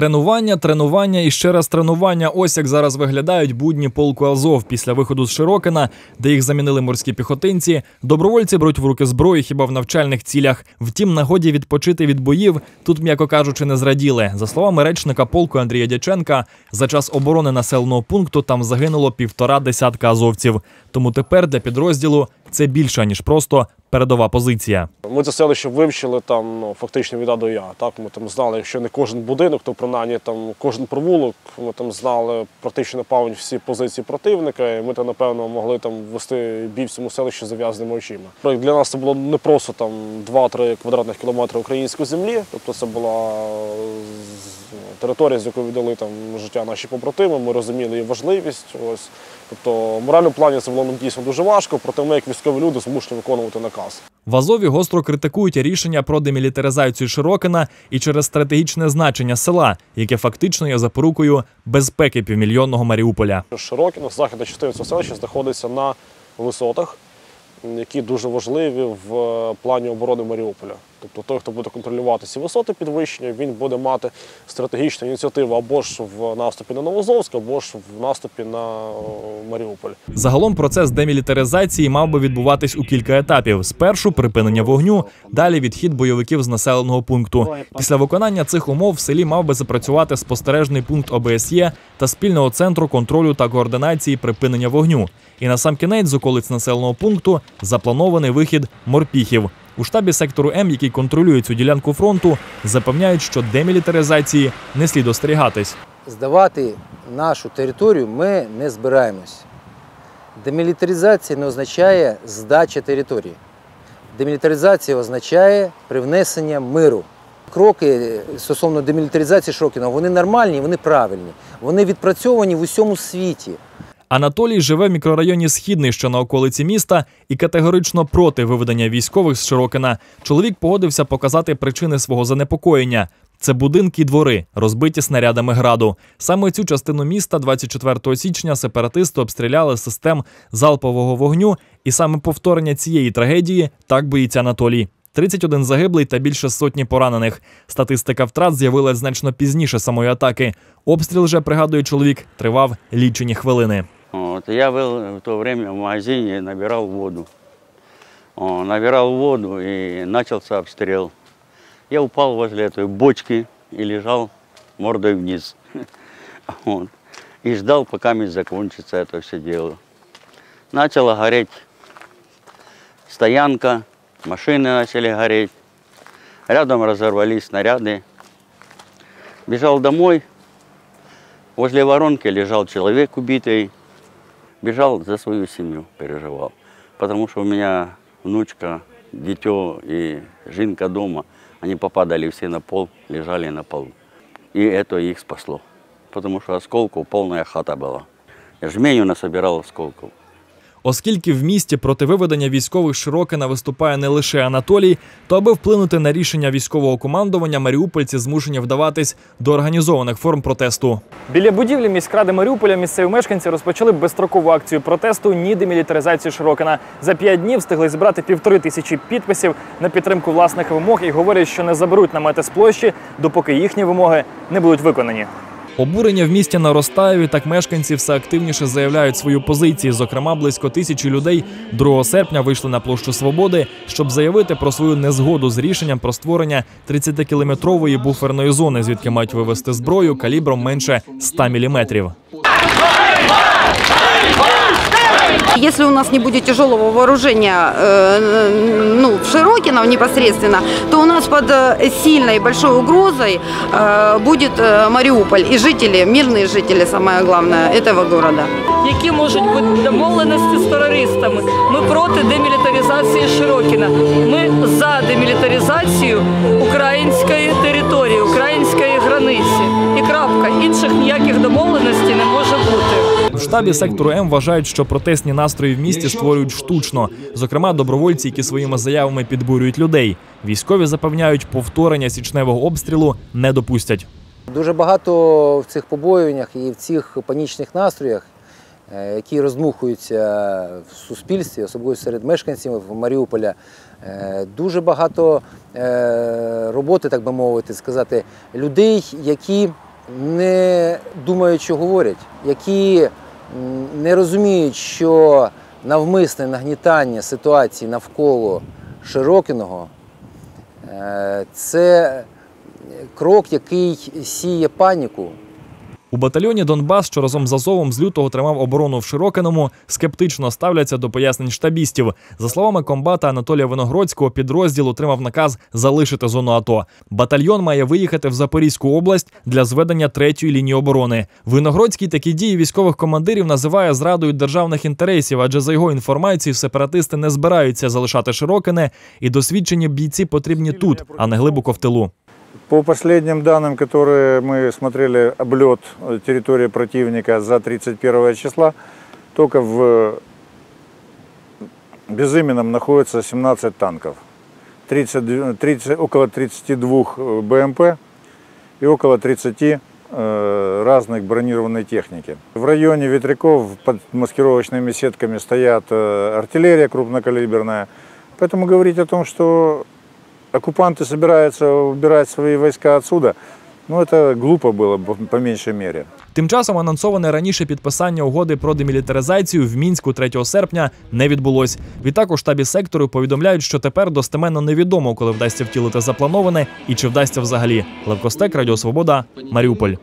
Тренування, тренування і ще раз тренування. Ось як зараз виглядають будні полку Азов після виходу з Широкина, де їх замінили морські піхотинці. Добровольці беруть в руки зброю хіба в навчальних цілях. Втім, нагоді відпочити від боїв тут, м'яко кажучи, не зраділи. За словами речника полку Андрія Дяченка, за час оборони населеного пункту там загинуло півтора десятка азовців. Тому тепер для підрозділу це більше ніж просто передова позиція. Ми це селище вивчили там ну, фактично від А до Я. Так? Ми там знали, якщо не кожен будинок, то принаймні там кожен провулок. Ми там знали практично пам'ять всі позиції противника, і ми там, напевно, могли там вести бій в цьому селищі зав'язаними очима. Для нас це було не просто там 2-3 квадратних кілометри української землі, тобто це була територія, з якої віддали там життя наші побратими. Ми розуміли її важливість. Ось. Тобто, в моральному плані це було нам дійсно дуже важко, проте ми, як військові люди, змушені виконувати наказ. В Азові гостро критикують рішення про демілітаризацію Широкина і через стратегічне значення села, яке фактично є запорукою безпеки півмільйонного Маріуполя. Широкіно, західна частина цього селища знаходиться на висотах, які дуже важливі в е, плані оборони Маріуполя. Тобто той, хто буде контролювати ці висоти підвищення, він буде мати стратегічну ініціативу або ж в наступі на Новозовськ, або ж в наступі на е, Маріуполь. Загалом процес демілітаризації мав би відбуватись у кілька етапів: спершу припинення вогню, далі відхід бойовиків з населеного пункту. Після виконання цих умов в селі мав би запрацювати спостережний пункт ОБСЄ та спільного центру контролю та координації припинення вогню. І на сам кінець з околиць населеного пункту запланований вихід морпіхів. У штабі сектору М, який контролює цю ділянку фронту, запевняють, що демілітаризації не слід остерігатись. Здавати нашу територію ми не збираємось. Демілітаризація не означає здача території. Демілітаризація означає привнесення миру. Кроки стосовно демілітаризації Широкіна, вони нормальні, вони правильні. Вони відпрацьовані в усьому світі. Анатолій живе в мікрорайоні Східний, що на околиці міста, і категорично проти виведення військових з Широкина. Чоловік погодився показати причини свого занепокоєння. Це будинки й двори, розбиті снарядами граду. Саме цю частину міста 24 січня сепаратисти обстріляли систем залпового вогню, і саме повторення цієї трагедії так боїться Анатолій. 31 загиблий та більше сотні поранених. Статистика втрат з'явилась значно пізніше самої атаки. Обстріл же, пригадує чоловік, тривав лічені хвилини. Вот. Я был в то время в магазине набирал воду. О, набирал воду и начался обстрел. Я упал возле этой бочки и лежал мордой вниз. Вот. И ждал, пока мне закончится это все дело. Начала гореть стоянка, машины начали гореть. Рядом разорвались снаряды. Бежал домой. Возле воронки лежал человек убитый. Бежал за свою семью, переживал. Потому что у меня внучка, дитё и жинка дома. Они попадали все на пол, лежали на полу. И это их спасло. Потому что осколков полная хата была. Я жменю насобирал осколков. Оскільки в місті проти виведення військових Широкина виступає не лише Анатолій, то аби вплинути на рішення військового командування, маріупольці змушені вдаватись до організованих форм протесту. Біля будівлі міськради Маріуполя місцеві мешканці розпочали безстрокову акцію протесту ні демілітаризації Широкина. За п'ять днів встигли зібрати півтори тисячі підписів на підтримку власних вимог і говорять, що не заберуть намети з площі, допоки їхні вимоги не будуть виконані. Обурення в місті наростає, так мешканці все активніше заявляють свою позицію. Зокрема, близько тисячі людей 2 серпня вийшли на площу Свободи, щоб заявити про свою незгоду з рішенням про створення 30-кілометрової буферної зони, звідки мають вивезти зброю калібром менше 100 міліметрів. Если у нас не будет тяжелого вооружения э, ну, в Широкино непосредственно, то у нас под э, сильной и большой угрозой э, будет э, Мариуполь и жители, мирные жители, самое главное, этого города. які можуть бути домовленості з терористами. Ми проти демілітаризації Широкіна. Ми за демілітаризацію української території, Штабі сектору М вважають, що протестні настрої в місті створюють штучно. Зокрема, добровольці, які своїми заявами підбурюють людей. Військові запевняють, повторення січневого обстрілу не допустять. Дуже багато в цих побоюваннях і в цих панічних настроях, е, які роздмухуються в суспільстві, особливо серед мешканців Маріуполя, е, дуже багато е, роботи, так би мовити, сказати, людей, які не думають, що говорять, які не розуміють, що навмисне нагнітання ситуації навколо Широкиного е, це крок, який сіє паніку У батальйоні Донбас, що разом з Азовом з лютого тримав оборону в Широкиному, скептично ставляться до пояснень штабістів. За словами комбата Анатолія Виногродського, підрозділ отримав наказ залишити зону АТО. Батальйон має виїхати в Запорізьку область для зведення третьої лінії оборони. Виногродський такі дії військових командирів називає зрадою державних інтересів, адже за його інформацією, сепаратисти не збираються залишати Широкине, і досвідчені бійці потрібні тут, а не глибоко в тилу. По последним данным, которые мы смотрели, облет э, территории противника за 31 числа, только в Безыменном находится 17 танков, 30, 30, около 32 э, БМП и около 30 э, разных бронированной техники. В районе ветряков под маскировочными сетками стоят э, артиллерия крупнокалиберная. Поэтому говорить о том, что оккупанты собираются убирать свои войска отсюда, ну это глупо было бы по меньшей мере. Тим часом анонсоване раніше підписання угоди про демілітаризацію в мінську 3 серпня не відбулось. Відтак у штабі сектору повідомляють, що тепер достеменно невідомо, коли вдасться втілити заплановане і чи вдасться взагалі. Левкостек, Радіо Свобода, Маріуполь.